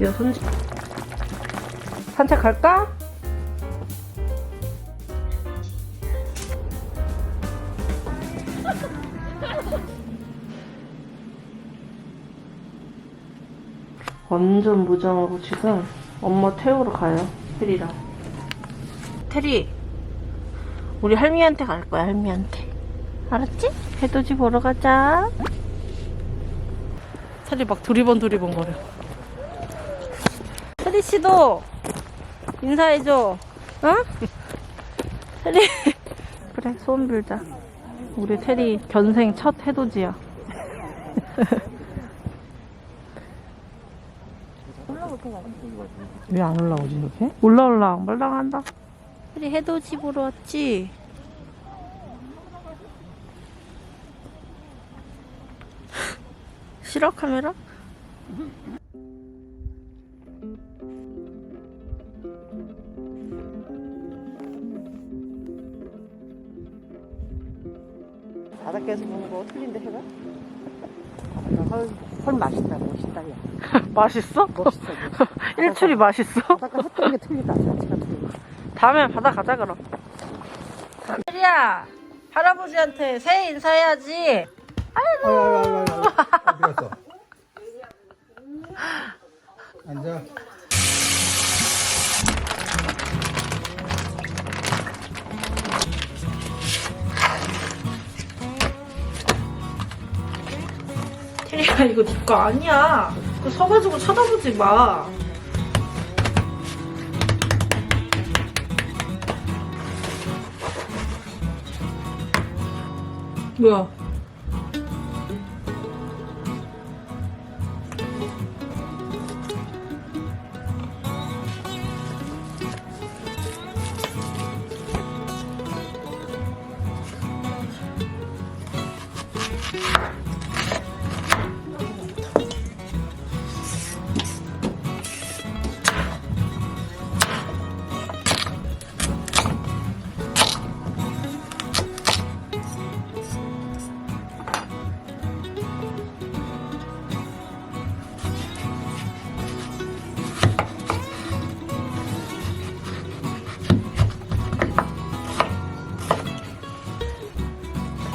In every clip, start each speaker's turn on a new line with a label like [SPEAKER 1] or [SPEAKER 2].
[SPEAKER 1] 야, 손 산책 갈까? 완전 무장하고 지금 엄마 태우러 가요. 테리랑. 테리, 우리 할미한테 갈 거야, 할미한테. 알았지? 해돋이 보러 가자. 테리 막 두리번 두리번 거려. 테리 씨도 인사해줘. 어? 테리. 그래, 소원 빌자. 우리 테리 견생 첫 해돋이야. 왜 안 올라오지 이렇게? 올라 올라 말랑한다. 테리 해돋이 보러 왔지? 싫어 카메라?
[SPEAKER 2] 바닷가에서 보는 거 틀린데 해봐. 헐, 헐 맛있다, 멋있다, 야.
[SPEAKER 1] 맛있어?
[SPEAKER 2] 멋있어, 멋있어.
[SPEAKER 1] 일출이 맛있어?
[SPEAKER 2] 바닷가 게 틀리다, 자체가 틀리다.
[SPEAKER 1] 다음에 바다 가자 그럼. 테리야 할아버지한테 새해 인사해야지.
[SPEAKER 3] 아이고. 어디 갔어? 앉아.
[SPEAKER 1] 테리야 이거 네 거 아니야. 그 서가지고 쳐다보지 마. 뭐야?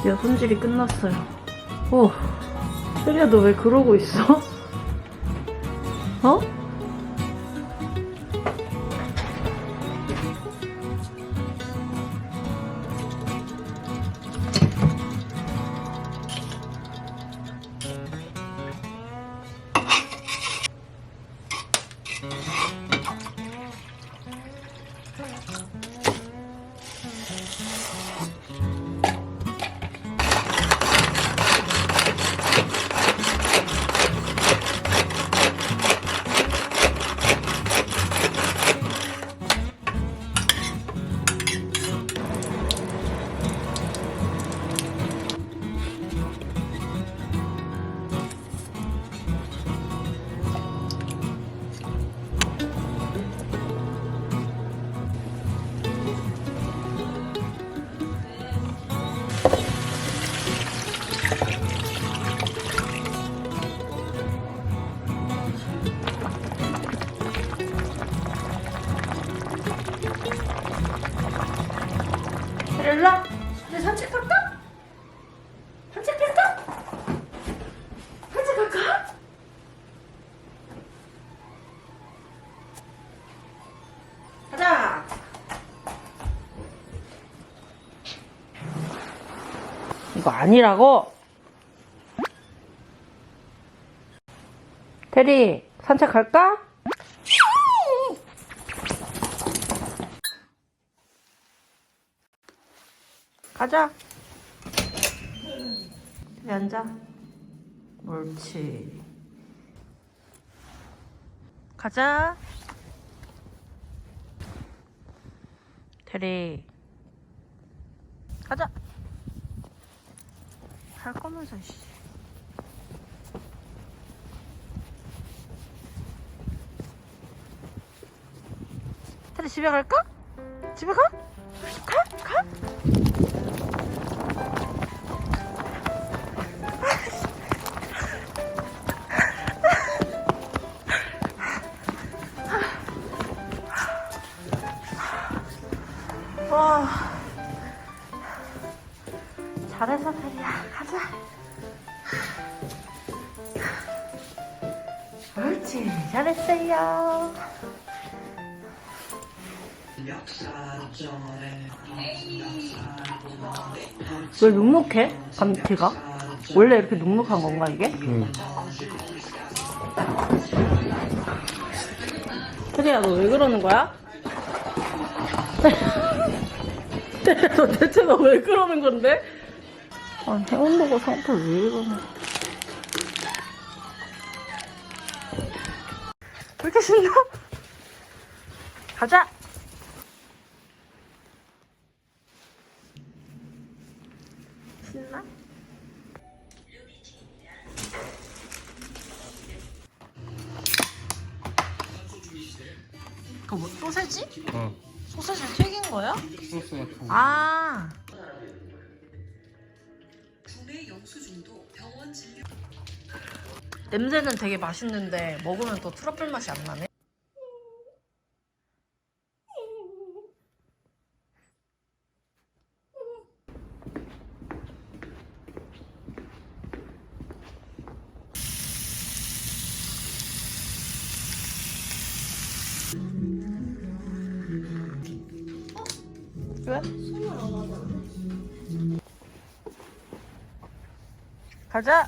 [SPEAKER 1] 드디어 손질이 끝났어요. 오, 테리야 너 왜 그러고 있어? 어? 이거 아니라고. 테리 산책 갈까? 가자. 테리 앉아. 옳지. 가자. 테리. 가자. 할 거면서 씨. 테리 집에 갈까? 집에 가? 가? 가자. 옳지, 잘했어요. 왜 눅눅해? 감튀가? 원래 이렇게 눅눅한 건가 이게?
[SPEAKER 3] 응.
[SPEAKER 1] 태리야 너 왜 그러는 거야? 태리야 너 대체 너 왜 그러는 건데? 아 햄버거 상태 왜 이러냐 왜 이렇게 신나? 가자! 신나? 그거 뭐 소세지?
[SPEAKER 3] 어.
[SPEAKER 1] 소세지 튀긴 거야?
[SPEAKER 3] 소스 같은 거.
[SPEAKER 1] 아 냄새는 되게 맛있는데 먹으면 또 트러플 맛이 안 나네. 왜? 가자.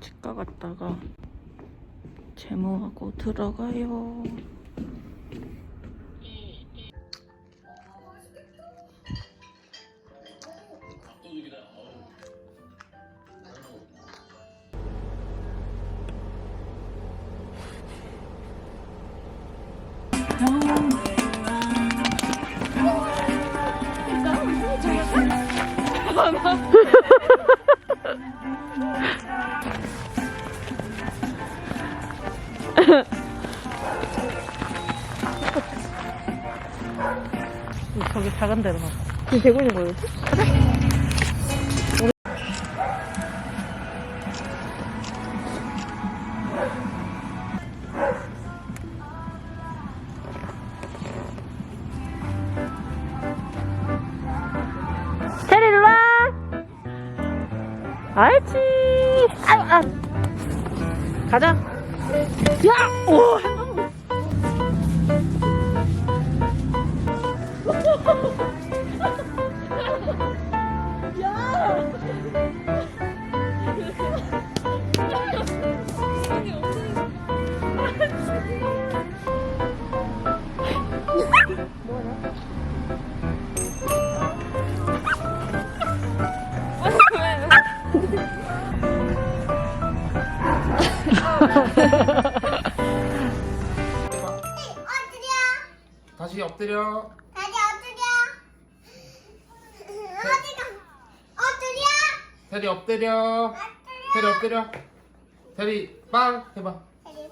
[SPEAKER 1] 치과 갔다가 제모하고 들어가요. 저기 작은 데로 가. 지금 되고 있는 거였지? 알지! 아유, 아! 가자! 야! 오!
[SPEAKER 3] 다시 엎드려.
[SPEAKER 4] 다시 엎드려. 어디가? 엎드려.
[SPEAKER 3] 테리 엎드려. 테리 엎드려. 테리 빵 해봐.
[SPEAKER 4] 다시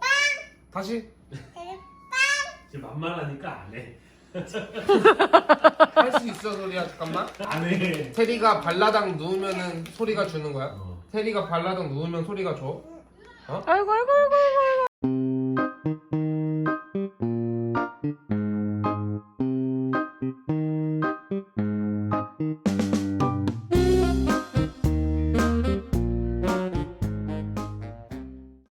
[SPEAKER 4] 빵.
[SPEAKER 3] 다시.
[SPEAKER 4] 다시 빵.
[SPEAKER 5] 지금 만만하니까 안 해.
[SPEAKER 3] 할 수 있어 소리야 잠깐만.
[SPEAKER 5] 안 해.
[SPEAKER 3] 테리가 발라당 누우면은 소리가 주는 거야.
[SPEAKER 5] 어.
[SPEAKER 3] 테리가 발라당 누우면 소리가 줘.
[SPEAKER 1] 아이고, 아이고, 아이고, 아이고.